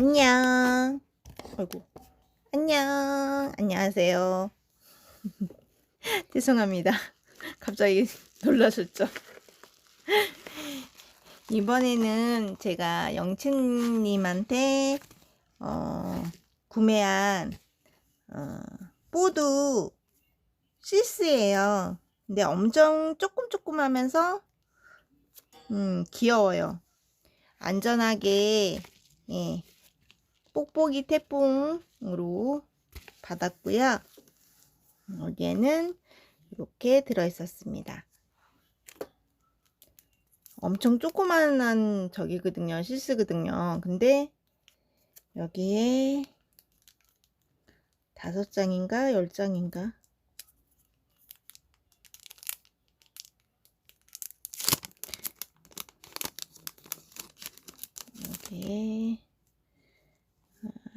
안녕. 아이고. 안녕. 안녕하세요. 죄송합니다. 갑자기 놀라셨죠? 이번에는 제가 영친님한테 어, 구매한 어, 뽀드 시스예요. 근데 엄청 조금 조금 하면서 음, 귀여워요. 안전하게 예, 뽁뽁이 태풍으로 받았고요. 여기에는 이렇게 들어있었습니다. 엄청 조그만한 저기거든요. 실스거든요. 근데 여기에 다섯 장인가 열 장인가 여기에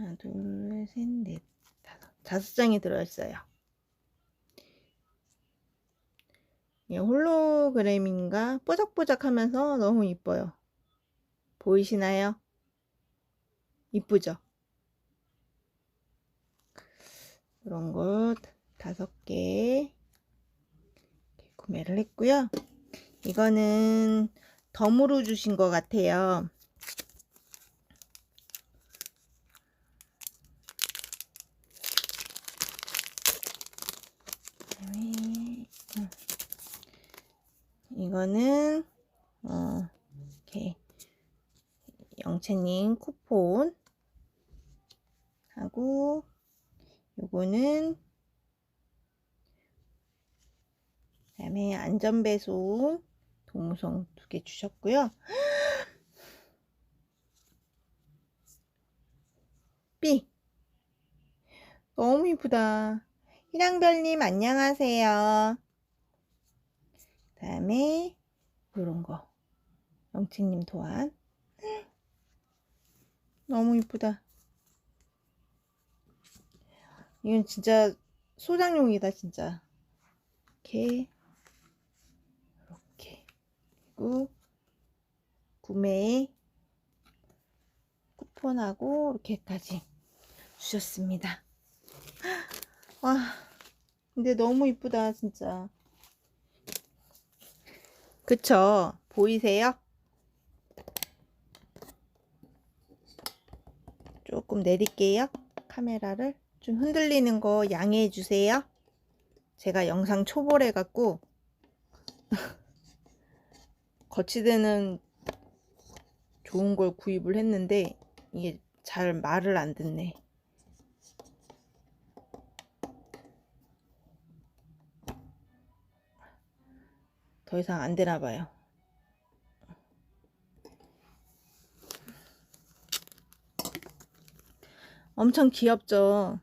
하나 둘 셋 넷 다섯 다섯 장이 들어있어요. 예, 홀로그램인가 뽀짝뽀짝 하면서 너무 이뻐요. 보이시나요? 이쁘죠? 이런 거 다섯 개 구매를 했고요. 이거는 덤으로 주신 것 같아요. 그다음에, 음. 이거는 어 이렇게 영채님 쿠폰 하고 요거는 그다음에 안전배송 동무송 두개 주셨고요. 삐 너무 이쁘다. 희랑별님 안녕하세요. 그 다음에 요런 거 영채님 도안 너무 이쁘다. 이건 진짜 소장용이다 진짜. 이렇게 이렇게 그리고 구매 쿠폰하고 이렇게까지 주셨습니다. 와 근데 너무 이쁘다 진짜. 그쵸? 보이세요? 조금 내릴게요. 카메라를 좀 흔들리는 거 양해해 주세요. 제가 영상 초보래 갖고 거치대는 좋은 걸 구입을 했는데 이게 잘 말을 안 듣네. 더 이상 안 되나 봐요. 엄청 귀엽죠?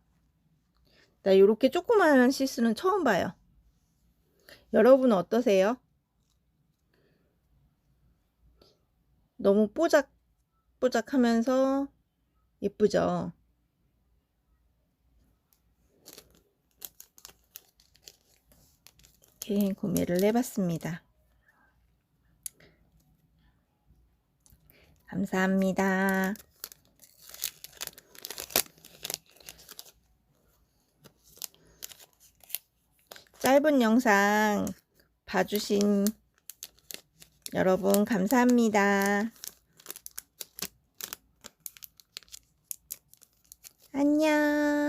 나 이렇게 조그마한 시스는 처음 봐요. 여러분은 어떠세요? 너무 뽀짝뽀짝 하면서 예쁘죠? 이렇게 구매를 해봤습니다. 감사합니다. 짧은 영상 봐주신 여러분 감사합니다. 안녕.